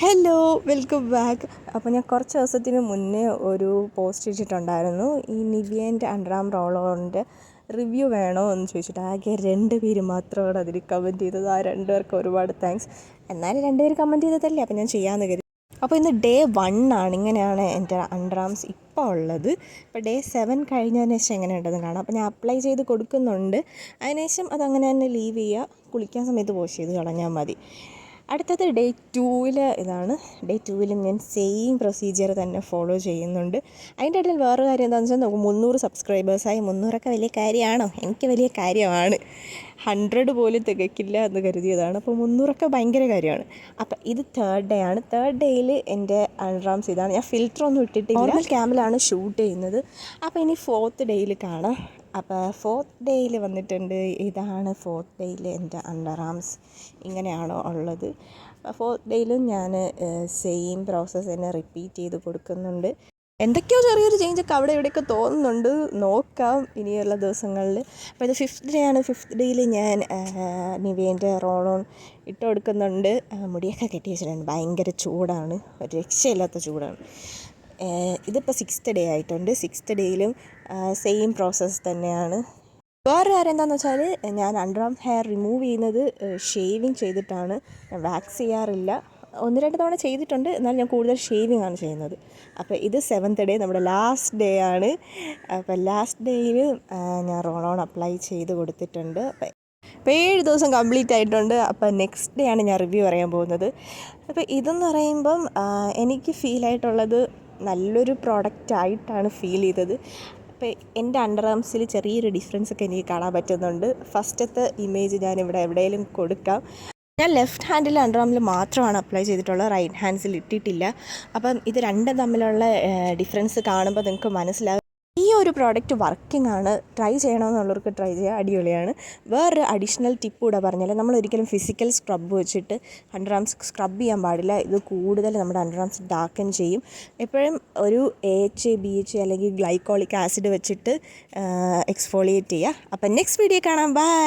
Hello welcome back അപ്പോൾ ഞാൻ കുറച്ച് ദിവസത്തിന് മുന്നേ ഒരു പോസ്റ്റ് ഇട്ടിട്ടുണ്ടായിരുന്നു. ഈ നിവിയന്റെ അണ്ടറാം റോളോറിന്റെ റിവ്യൂ വേണോ എന്ന് ചോദിച്ചിട്ട് ആകെ രണ്ട് പേര് മാത്രമാണ് അതിൽ കമന്റ് ചെയ്തത്. ആ രണ്ട് പേർക്ക് ഒരുപാട് താങ്ക്സ് എന്നാലും രണ്ടുപേർ കമന്റ് ചെയ്തതല്ലേ? അപ്പോൾ ഞാൻ ചെയ്യാമെന്ന് കരുതി. അപ്പോൾ ഇന്ന് ഡേ വൺ ആണ്. ഇങ്ങനെയാണ് എന്റെ അണ്ടറാംസ് ഇപ്പോൾ ഉള്ളത്. ഇപ്പോൾ ഡേ സെവൻ കഴിഞ്ഞതിന് ശേഷം എങ്ങനെ ഉണ്ടെന്ന് കാണാം. അപ്പോൾ ഞാൻ അപ്ലൈ ചെയ്ത് കൊടുക്കുന്നുണ്ട്. അതിനുശേഷം അതങ്ങനെ തന്നെ ലീവ് ചെയ്യുക. കുളിക്കാൻ സമയത്ത് വാഷ് ചെയ്ത് കളഞ്ഞാൽ മതി. അടുത്തത് ഡേ ടൂവിൽ ഇതാണ്. ഡേ ടൂവിൽ ഞാൻ സെയിം പ്രൊസീജിയർ തന്നെ ഫോളോ ചെയ്യുന്നുണ്ട്. അതിന്റെ ഇടയിൽ വേറെ കാര്യം എന്താണെന്ന് വെച്ചാൽ നമുക്ക് മുന്നൂറ് സബ്സ്ക്രൈബേഴ്സായി മുന്നൂറൊക്കെ വലിയ കാര്യമാണോ? എനിക്ക് വലിയ കാര്യമാണ്. ഹൺഡ്രഡ് പോലും തികയ്ക്കില്ല എന്ന് കരുതിയതാണ്. അപ്പോൾ മുന്നൂറൊക്കെ ഭയങ്കര കാര്യമാണ്. അപ്പോൾ ഇത് തേർഡ് ഡേ ആണ്. തേർഡ് ഡേയിൽ എന്റെ അൺറാംസ് ഇതാണ്. ഞാൻ ഫിൽറ്റർ ഒന്നും ഇട്ടിട്ടില്ല. നോർമൽ ക്യാമിലാണ് ഷൂട്ട് ചെയ്യുന്നത്. അപ്പോൾ ഇനി ഫോർത്ത് ഡേയിൽ കാണാം. അപ്പോൾ ഫോർത്ത് ഡേയിൽ വന്നിട്ടുണ്ട്. ഇതാണ് ഫോർത്ത് ഡേയിൽ എന്റെ അണ്ടർ ആംസ് ഇങ്ങനെയാണോ ഉള്ളത്. ഫോർത്ത് ഡേയിലും ഞാൻ സെയിം പ്രോസസ്സ് തന്നെ റിപ്പീറ്റ് ചെയ്ത് കൊടുക്കുന്നുണ്ട്. എന്തൊക്കെയോ ചെറിയൊരു ചേഞ്ചൊക്കെ അവിടെ ഇവിടെയൊക്കെ തോന്നുന്നുണ്ട്. നോക്കാം ഇനിയുള്ള ദിവസങ്ങളിൽ. അപ്പോൾ ഇത് ഫിഫ്ത്ത് ഡേ ആണ്. ഫിഫ്ത്ത് ഡേയിൽ ഞാൻ നിവേന്റെ റോളോൺ ഇട്ട് കൊടുക്കുന്നുണ്ട്. മുടിയൊക്കെ കെട്ടി വെച്ചിട്ടുണ്ട്. ഭയങ്കര ചൂടാണ്. ഒരു രക്ഷയില്ലാത്ത ചൂടാണ്. ഇതിപ്പോൾ സിക്സ്ത് ഡേ ആയിട്ടുണ്ട്. സിക്സ്ത് ഡേയിലും സെയിം പ്രോസസ്സ് തന്നെയാണ്. വേറെ കാര്യം എന്താണെന്ന് വെച്ചാൽ ഞാൻ അണ്ടർ ഹെയർ റിമൂവ് ചെയ്യുന്നത് ഷേവിങ് ചെയ്തിട്ടാണ്. ഞാൻ വാക്സ് ചെയ്യാറില്ല. ഒന്ന് രണ്ട് തവണ ചെയ്തിട്ടുണ്ട്. എന്നാൽ ഞാൻ കൂടുതൽ ഷേവിങ് ആണ് ചെയ്യുന്നത്. അപ്പോൾ ഇത് സെവൻത്ത് ഡേ നമ്മുടെ ലാസ്റ്റ് ഡേ ആണ്. അപ്പോൾ ലാസ്റ്റ് ഡേയിൽ ഞാൻ റോൾ ഓൺ അപ്ലൈ ചെയ്ത് കൊടുത്തിട്ടുണ്ട്. അപ്പോൾ അപ്പോൾ ഏഴ് ദിവസം കംപ്ലീറ്റ് ആയിട്ടുണ്ട്. അപ്പോൾ നെക്സ്റ്റ് ഡേ ആണ് ഞാൻ റിവ്യൂ പറയാൻ പോകുന്നത്. അപ്പോൾ ഇതെന്ന് പറയുമ്പം എനിക്ക് ഫീൽ ആയിട്ടുള്ളത് നല്ലൊരു പ്രോഡക്റ്റ് ആയിട്ടാണ് ഫീൽ ചെയ്തത്. അപ്പോൾ എന്റെ അണ്ടർ ആംസിൽ ചെറിയൊരു ഡിഫറൻസ് ഒക്കെ എനിക്ക് കാണാൻ പറ്റുന്നുണ്ട്. ഫസ്റ്റത്തെ ഇമേജ് ഞാൻ ഇവിടെ എവിടെയെങ്കിലും കൊടുക്കാം. ഞാൻ ലെഫ്റ്റ് ഹാൻഡിൽ അണ്ടർ ആമിൽ മാത്രമാണ് അപ്ലൈ ചെയ്തിട്ടുള്ളത് റൈറ്റ് ഹാൻഡ്സിൽ ഇട്ടിട്ടില്ല. അപ്പം ഇത് രണ്ടും തമ്മിലുള്ള ഡിഫറൻസ് കാണുമ്പോൾ നിങ്ങൾക്ക് മനസ്സിലാകും ഒരു പ്രോഡക്റ്റ് വർക്കിംഗ് ആണ് ട്രൈ ചെയ്യണമെന്നുള്ളവർക്ക് ട്രൈ ചെയ്യുക അടിപൊളിയാണ്. വേറൊരു അഡീഷണൽ ടിപ്പ് കൂടെ പറഞ്ഞാൽ നമ്മൾ ഒരിക്കലും ഫിസിക്കൽ സ്ക്രബ് വെച്ചിട്ട് അണ്ടർ ആംസ് സ്ക്രബ് ചെയ്യാൻ പാടില്ല. ഇത് കൂടുതൽ നമ്മുടെ അണ്ടർ ആംസ് ഡാർക്കൻ ചെയ്യും. എപ്പോഴും ഒരു എ എച്ച് ബി എച്ച് അല്ലെങ്കിൽ ഗ്ലൈക്കോളിക് ആസിഡ് വെച്ചിട്ട് എക്സ്ഫോളിയേറ്റ് ചെയ്യുക. അപ്പം നെക്സ്റ്റ് വീഡിയോ കാണാം. ബൈ